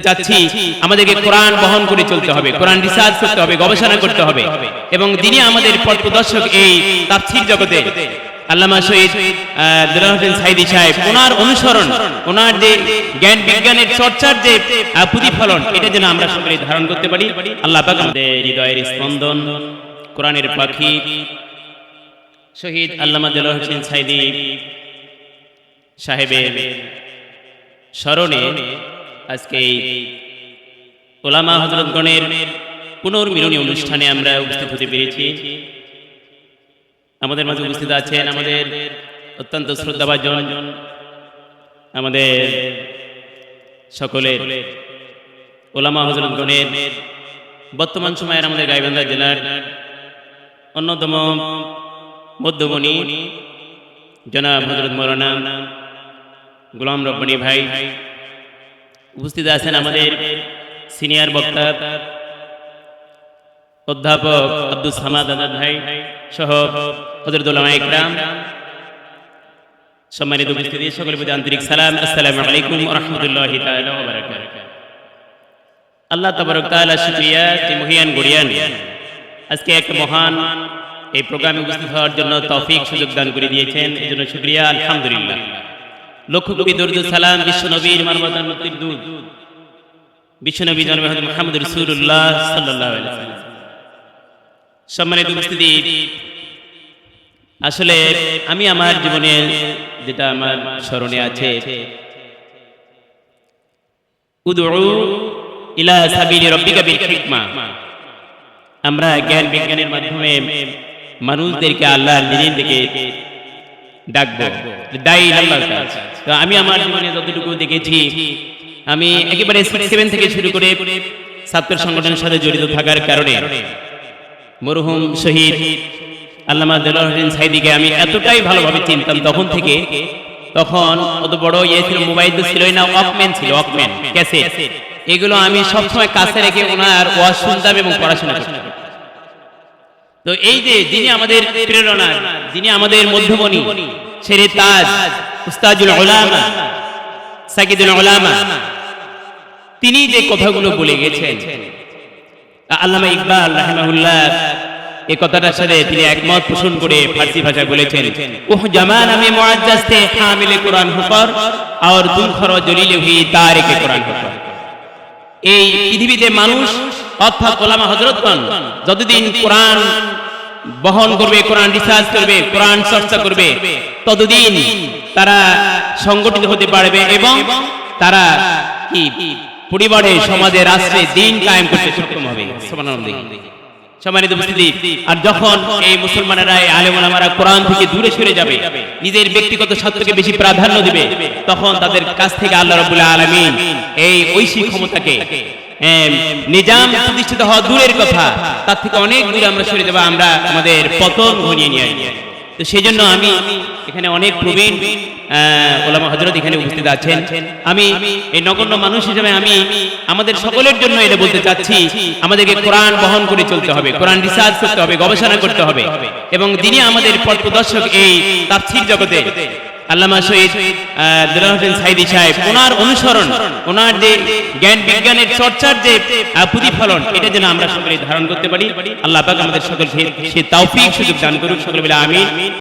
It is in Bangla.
চাচ্ছি, আমাদেরকে কোরআন বহন করে চলতে হবে, কোরআন রিসার্চ করতে হবে, গবেষণা করতে হবে। এবং তিনি আমাদের পথ প্রদর্শক এই তাফসীর জগতে, আল্লামা শহীদ হোসেন সাইদি সাহেব, ওনার অনুসরণ, ওনার যে জ্ঞান বিজ্ঞানের চর্চার যে প্রতিফলন, এটা যেন আমরা সকলে ধারণ করতে পারি। আল্লাহ আমাদের হৃদয়ের স্পন্দন, কোরআনের পাখি। শহীদ আল্লামা দুলাল হোসেন সাইদি সাহেবের স্মরণে আজকে ওলামা হজরতগণের পুনর্মিলনী অনুষ্ঠানে আমরা উপস্থিত হতে পেরেছি। আমাদের মাঝে উপস্থিত আছেন আমাদের অত্যন্ত শ্রদ্ধাভাজন, আমাদের সকলের ওলামা হজরতগণের বর্তমান সময়ের আমাদের গাইবান্ধা জেলার অন্যতম মধ্যমণি জনাব হজরত মৌলানা গোলাম রব্বানি ভাই। উপস্থিত আছেন আমাদের সিনিয়র বক্তা অধ্যাপক আব্দুল সামাদ আজাদ ভাই সহ হজরতুল্লাহ ইকরাম, সম্মানিত উপস্থিতি, সকলের প্রতি আন্তরিক সালাম। আসসালামু আলাইকুম রহমতুল্লাহ আল্লাহ তবরক তাআলা শুকরিয়া যে মহিয়ান গড়িয়ান। আজকে এক মহান এই প্রোগ্রামে উপস্থিত হওয়ার জন্য তৌফিক সুযোগ দান করে দিয়েছেন। এই জন্য শুকরিয়া, আলহামদুলিল্লাহ। লক্ষ আসলে আমি আমার জীবনে যেটা আমার স্মরণে আছে আমরা জ্ঞান বিজ্ঞানের মাধ্যমে মানুষদেরকে আল্লাহর দিনের দিকে ডাকবো। দায়ী আল্লাহর তো আমি আমার জীবনে যতটুকু দেখেছি, আমি একেবারে সেভেন থেকে শুরু করে ছাত্র সংগঠনের সাথে জড়িত থাকার কারণে মরহুম শহীদ আল্লামা হোসেন সাইদিকে আমি এতটাই ভালোভাবে চিনতাম তখন থেকে। তখন অত বড় ইয়ে ছিল, মোবাইল তো ছিলই না ওয়াকম্যান ছিল ওয়াকম্যান ক্যাসেট এগুলো আমি সবসময় কাছে রেখে ওনার ওয়াজ শুনতাম এবং পড়াশোনা তো এই যে যিনি আমাদের প্রেরণা, যিনি আমাদের মধ্যমণি শেরে তাজ উস্তাজুল উলামা সাকিদুল উলামা, তিনি যে কথাগুলো বলে গেছেন আল্লামা ইকবাল রাহিমাহুল্লাহ এই কথাটার সাথে তিনি একমত পোষণ করে ফার্সি ভাষা বলেছেন ওহ জামান আমি মুআজ্জাজ थे হামিলে কোরআন হুকর আর তুম খর জলিলে হুই তারিকে কোরআন হুকর এই পৃথিবীতে মানুষ, অর্থাৎ ওলামা হজরতগণ যতদিন কোরআন বহন করবে, কোরআন রিসার্চ করবে, কোরআন চর্চা করবে ততদিন তারা সংগঠিত হতে পারবে এবং তারা কি? পরিবারে, সমাজে, রাষ্ট্রে দিন কায়েম করতে সক্ষম হবে। সম্মানিত উপস্থিতি, আর যখন এই মুসলমানেরা কোরআন থেকে দূরে সরে যাবে, নিজের ব্যক্তিগত স্বার্থকে বেশি প্রাধান্য দিবে, তখন তাদের কাছ থেকে আল্লাহ রাব্বুল আলামিন এই ঐশী ক্ষমতাকে নিজাম প্রতিষ্ঠিত হওয়া দূরের কথা, তার থেকে অনেক দূরে আমরা সরে যাব, আমরা আমাদের পতন ঘনিয়ে নিয়ে। তো সেই জন্য আমি এখানে অনেক প্রবীণ ওলামা হজরত এখানে উপস্থিত আছেন। আমি এই নগণ্য মানুষ হিসেবে আমি আমাদের সকলের জন্য এটা বলতে চাচ্ছি, আমাদেরকে কোরআন বহন করে চলতে হবে, কোরআন রিসার্চ করতে হবে, গবেষণা করতে হবে। এবং তিনি আমাদের পথ প্রদর্শক এই তাফসীর জগতে আল্লামা শহীদ দুলাল সাইদি সাহেব, ওনার অনুসরণ, ওনার যে জ্ঞান বিজ্ঞানের চর্চার যে প্রতিফলন, এটা যেন আমরা সকলে ধারণ করতে পারি। আল্লাহ পাক আমাদের সকলকে সে তৌফিক সুযোগ দান করুক, সকলে বলে আমিন।